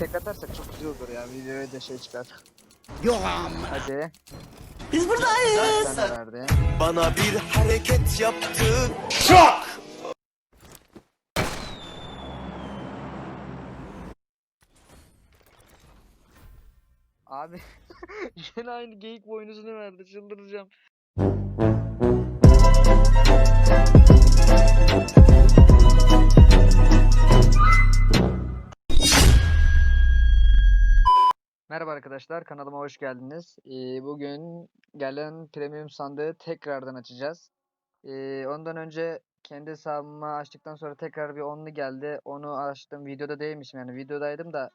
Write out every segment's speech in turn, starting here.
Tek atarsak çok güzel olur ya. Videoya da şey çıkar. Yok amma. Hadi. Biz buradayız. Verdi. Bana bir hareket yaptı. Şok! Abi yine aynı geyik boynuzunu verdi. Çıldıracağım. Arkadaşlar, kanalıma hoş geldiniz. Ee, bugün gelen premium sandığı tekrardan açacağız. Ee, ondan önce kendi hesabımı açtıktan sonra tekrar bir onlu geldi. Onu açtım. Videoda değilmişim yani videodaydım da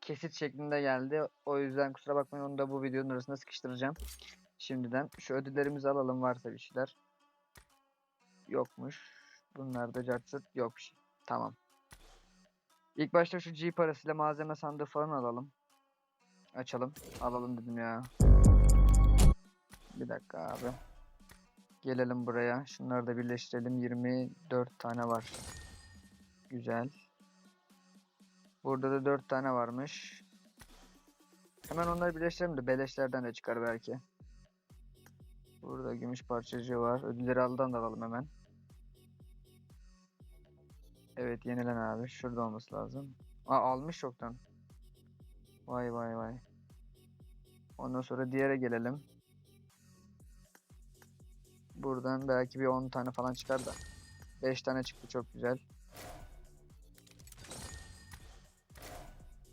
kesit şeklinde geldi. O yüzden kusura bakmayın onu da bu videonun arasında sıkıştıracağım. Şimdiden şu ödüllerimizi alalım varsa bir şeyler. Yokmuş. Bunlarda cartsırt yok şey. Tamam. İlk başta şu G parasıyla malzeme sandığı falan alalım. Açalım. Alalım dedim ya. Bir dakika abi. Gelelim buraya. Şunları da birleştirelim. 24 tane var. Güzel. Burada da 4 tane varmış. Hemen onları birleştirelim de beleşlerden de çıkar belki. Burada gümüş parçacığı var. Ödülleri aldan da alalım hemen. Evet yenilen abi. Şurada olması lazım. Aa almış çoktan. Vay vay vay. Ondan sonra diğere gelelim. Buradan belki bir 10 tane falan çıkar da. 5 tane çıktı çok güzel.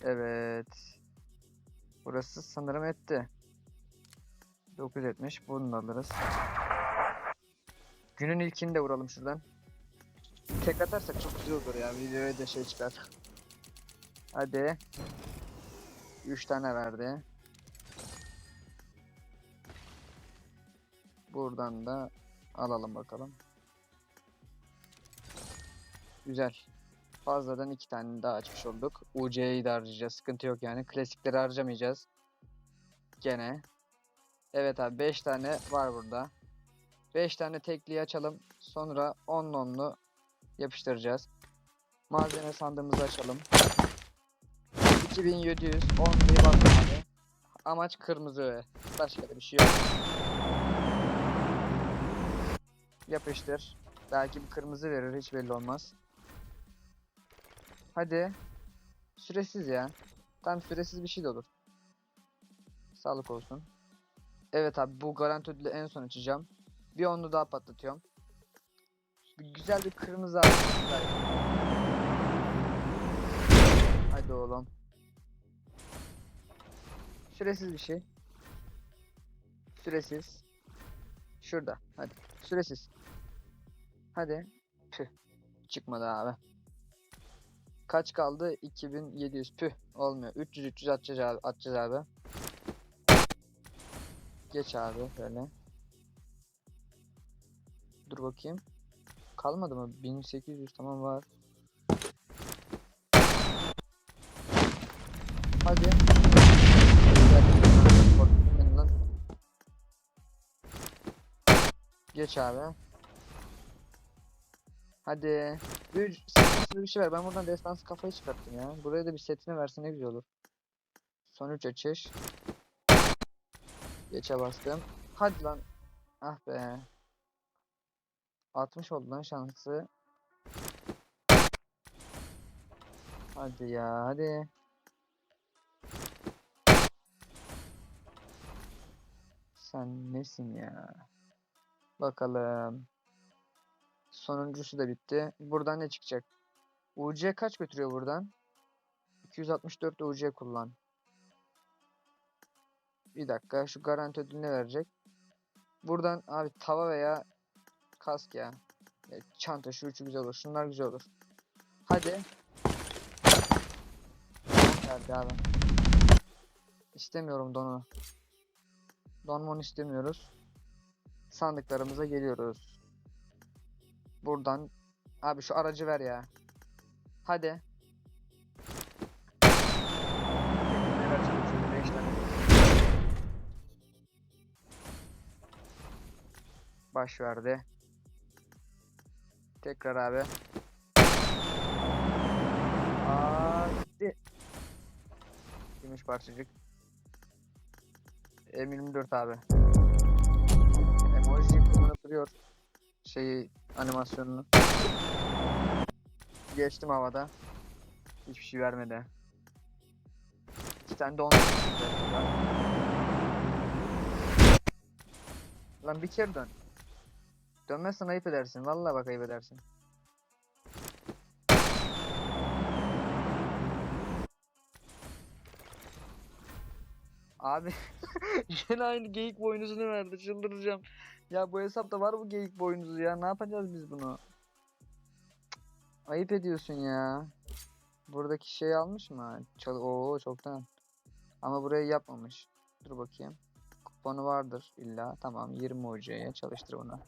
Evet. Burası sanırım etti. 970 bunu alırız. Günün ilkini de vuralım şuradan. Tek atarsak çok güzel olur ya. Videoya da şey çıkar. Hadi. 3 tane verdi. Buradan da alalım bakalım. Güzel. Fazladan iki tane daha açmış olduk. UC'yi de harcayacağız. Sıkıntı yok yani. Klasikleri harcamayacağız. Gene. Evet abi 5 tane var burada. 5 tane tekliği açalım. Sonra 10 onlu yapıştıracağız. Malzeme sandığımızı açalım. 2700 10 bir bakalım abi. Amaç kırmızı ve başka bir şey yok. Yapıştır. Belki bir kırmızı verir hiç belli olmaz. Hadi. Süresiz ya. Tam süresiz bir şey de olur. Sağlık olsun. Evet abi bu garanti ödülü en son açacağım. Bir onlu daha patlatıyorum. Bir güzel bir kırmızı abi. Hadi oğlum. Süresiz bir şey. Süresiz. Şurada. Hadi. Süresiz. Hadi. Püh. Çıkmadı abi. Kaç kaldı? 2700. Püh. Olmuyor. 300 300 atacağız abi. Atacağız abi. Geç abi böyle. Dur bakayım. Kalmadı mı? 1800 tamam var. Hadi. Geç abi. Hadi. Bir setli bir şey ver. Ben buradan destansı kafayı çıkarttım ya. Buraya da bir setini verse ne güzel olur. Son 3 açış. Geçe bastım. Hadi lan. Ah be. 60 oldu lan şansı. Hadi ya hadi. Sen nesin ya? Bakalım. Sonuncusu da bitti. Buradan ne çıkacak? UC kaç götürüyor buradan? 264 UC kullan. Bir dakika şu garanti ödülünü verecek. Buradan abi tava veya kask ya. ya çanta şu üçü güzel olur. Şunlar güzel olur. Hadi. Verdi abi. İstemiyorum donu. Donmon istemiyoruz. Sandıklarımıza geliyoruz. Buradan abi şu aracı ver ya. Hadi. Baş verdi. Tekrar abi. Hadi. gümüş parçacık. M24 abi. Emoji kullanılıyor. Şeyi animasyonunu. Geçtim havada. Hiçbir şey vermedi. İki tane de. Lan bir kere dön. Dönmezsen ayıp edersin. Vallahi bak ayıp edersin. Abi yine aynı geyik boynuzunu verdi. Çıldıracağım. Ya bu hesapta var bu geyik boynuzu ya. Ne yapacağız biz bunu? Ayıp ediyorsun ya. Buradaki şey almış mı? Çal Oo çoktan. Ama burayı yapmamış. Dur bakayım. Kuponu vardır illa. Tamam 20 hocaya çalıştır bunu.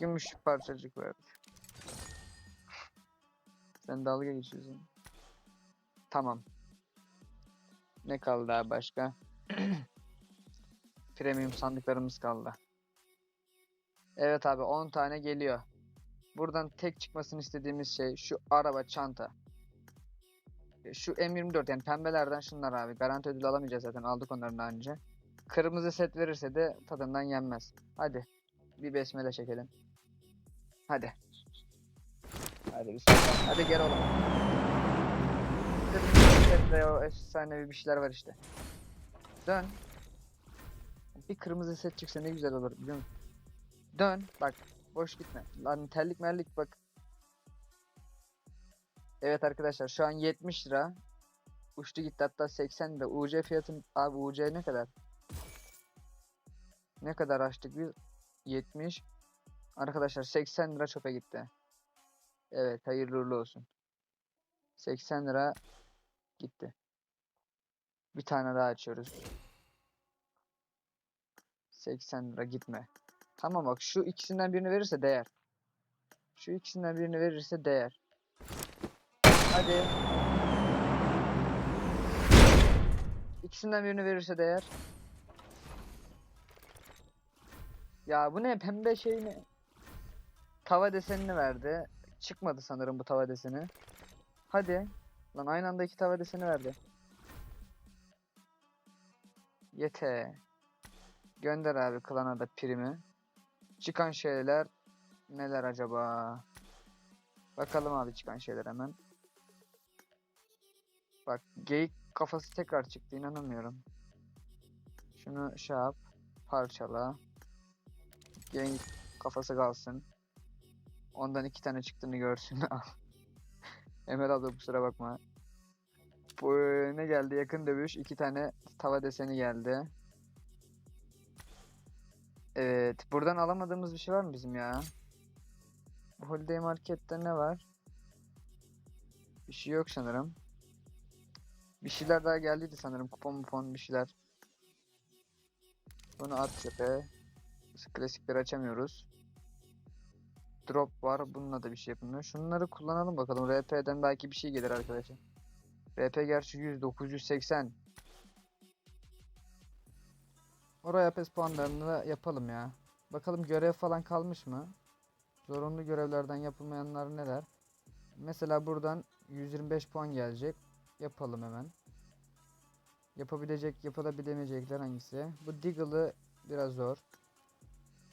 Gümüş parçacık verdi. Sen dalga geçiyorsun. Tamam. Ne kaldı daha başka? Premium sandıklarımız kaldı. Evet abi 10 tane geliyor. Buradan tek çıkmasını istediğimiz şey şu araba çanta. Şu M24 yani pembelerden şunlar abi. Garanti ödül alamayacağız zaten aldık onların daha önce. Kırmızı set verirse de tadından yenmez. Hadi bir besmele çekelim. Hadi. Hadi bismillah. Hadi gel oğlum. Sette o efsanevi bir şeyler var işte. Dön. Bir kırmızı set çıksa ne güzel olur biliyor musun? Dön. Bak. Boş gitme. Lan terlik merlik bak. Evet arkadaşlar şu an 70 lira. Uçtu gitti hatta 80 lira. UC fiyatın abi UC ne kadar? Ne kadar açtık biz? 70. Arkadaşlar 80 lira çöpe gitti. Evet hayırlı uğurlu olsun. 80 lira gitti. Bir tane daha açıyoruz. 80 lira gitme. Tamam bak şu ikisinden birini verirse değer. Şu ikisinden birini verirse değer. Hadi. İkisinden birini verirse değer. Ya bu ne pembe şey mi? Tava desenini verdi. Çıkmadı sanırım bu tava deseni. Hadi. Lan aynı anda iki tava deseni verdi. Yete. Gönder abi klana da primi. Çıkan şeyler neler acaba? Bakalım abi çıkan şeyler hemen. Bak geyik kafası tekrar çıktı inanamıyorum. Şunu şey yap. Parçala. Geyik kafası kalsın. Ondan iki tane çıktığını görsün. Emel abla kusura bakma. Bu ne geldi? Yakın dövüş. iki tane tava deseni geldi. Evet. Buradan alamadığımız bir şey var mı bizim ya? Holiday Market'te ne var? Bir şey yok sanırım. Bir şeyler daha geldiydi sanırım. Kupon mupon bir şeyler. Bunu at çöpe. Klasikleri açamıyoruz. Drop var. Bununla da bir şey yapılmıyor. Şunları kullanalım bakalım. RP'den belki bir şey gelir arkadaşlar. RP gerçi 100, 980. Oraya pes puanlarını da yapalım ya. Bakalım görev falan kalmış mı? Zorunlu görevlerden yapılmayanlar neler? Mesela buradan 125 puan gelecek. Yapalım hemen. Yapabilecek, yapılabilemeyecekler hangisi? Bu Diggle'ı biraz zor.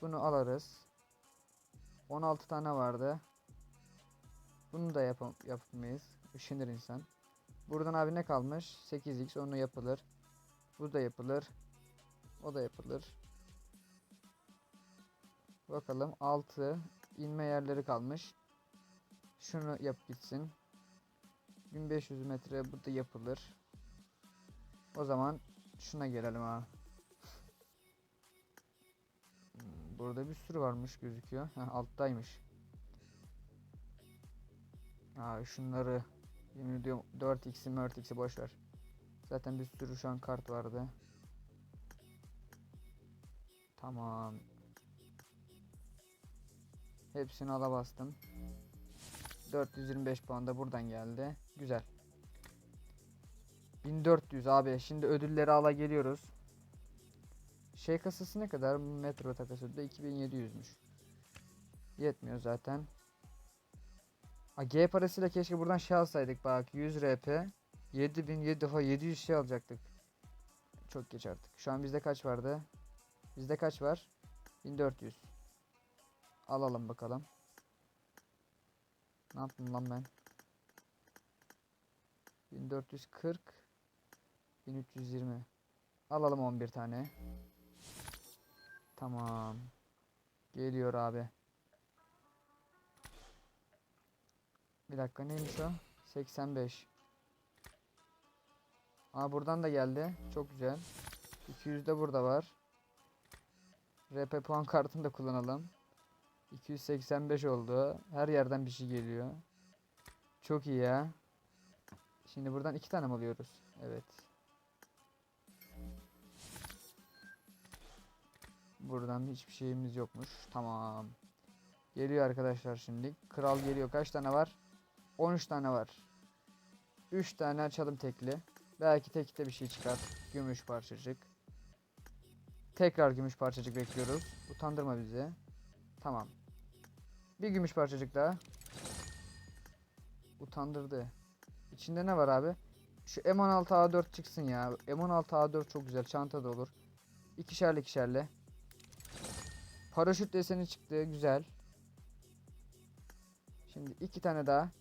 Bunu alırız. 16 tane vardı. Bunu da yapam yapamayız. Üşenir insan. Buradan abi ne kalmış? 8x onu yapılır. Bu da yapılır. O da yapılır. Bakalım 6 inme yerleri kalmış. Şunu yap gitsin. 1500 metre bu da yapılır. O zaman şuna gelelim ha. Burada bir sürü varmış gözüküyor. Heh, alttaymış. Aa, şunları yemin ediyorum 4x'i 4x'i boş ver. Zaten bir sürü şu an kart vardı. Tamam. Hepsini ala bastım. 425 puan da buradan geldi. Güzel. 1400 abi. Şimdi ödülleri ala geliyoruz. Şey kasası ne kadar? Metro takası da 2700'müş. Yetmiyor zaten. A, G parasıyla keşke buradan şey alsaydık bak 100 RP 7000 7 defa 700 şey alacaktık. Çok geç artık. Şu an bizde kaç vardı? Bizde kaç var? 1400. Alalım bakalım. Ne yaptım lan ben? 1440 1320 Alalım 11 tane. Tamam. Geliyor abi. Bir dakika neymiş o? 85. Aa buradan da geldi. Çok güzel. 200 de burada var. RP puan kartını da kullanalım. 285 oldu. Her yerden bir şey geliyor. Çok iyi ya. Şimdi buradan iki tane mi alıyoruz? Evet. Buradan hiçbir şeyimiz yokmuş. Tamam. Geliyor arkadaşlar şimdi. Kral geliyor. Kaç tane var? 13 tane var. 3 tane açalım tekli. Belki tekte bir şey çıkar. Gümüş parçacık. Tekrar gümüş parçacık bekliyoruz. Utandırma bizi. Tamam. Bir gümüş parçacık daha. Utandırdı. İçinde ne var abi? Şu M16 A4 çıksın ya. M16 A4 çok güzel. Çanta da olur. İkişerli ikişerli. Paraşüt deseni çıktı. Güzel. Şimdi iki tane daha.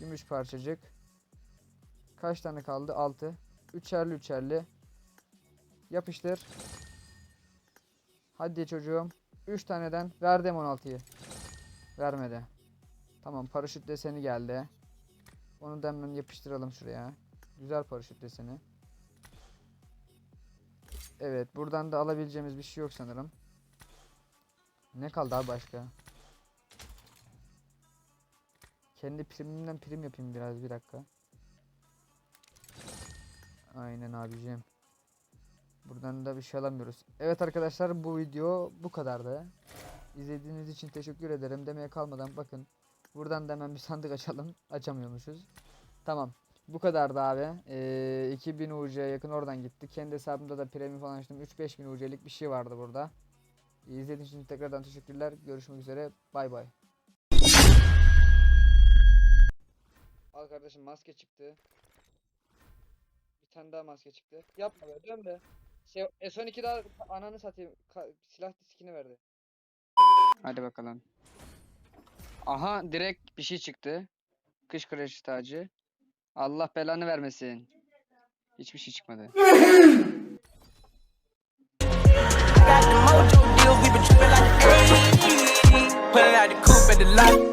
Gümüş parçacık. Kaç tane kaldı? 6. Üçerli üçerli. Yapıştır. Hadi çocuğum. 3 taneden verdim 16'yı. Vermedi. Tamam paraşüt deseni geldi. Onu da hemen yapıştıralım şuraya. Güzel paraşüt deseni. Evet buradan da alabileceğimiz bir şey yok sanırım. Ne kaldı abi başka? Kendi primimden prim yapayım biraz bir dakika. Aynen abicim. Buradan da bir şey alamıyoruz. Evet arkadaşlar bu video bu kadardı. İzlediğiniz için teşekkür ederim. Demeye kalmadan bakın. Buradan da hemen bir sandık açalım. Açamıyormuşuz. Tamam. Bu kadardı abi. Ee, 2000 UC'ye yakın oradan gitti. Kendi hesabımda da premium falan açtım. 3-5 bin UC'lik bir şey vardı burada. İzlediğiniz için tekrardan teşekkürler. Görüşmek üzere. Bay bay. Al kardeşim maske çıktı. Bir tane daha maske çıktı. Yapma be dön be. Şey, S12 daha ananı satayım. Ka- silah diskini verdi. Hadi bakalım. Aha direkt bir şey çıktı. Kış kreş tacı. Allah belanı vermesin. Hiçbir şey çıkmadı. the light.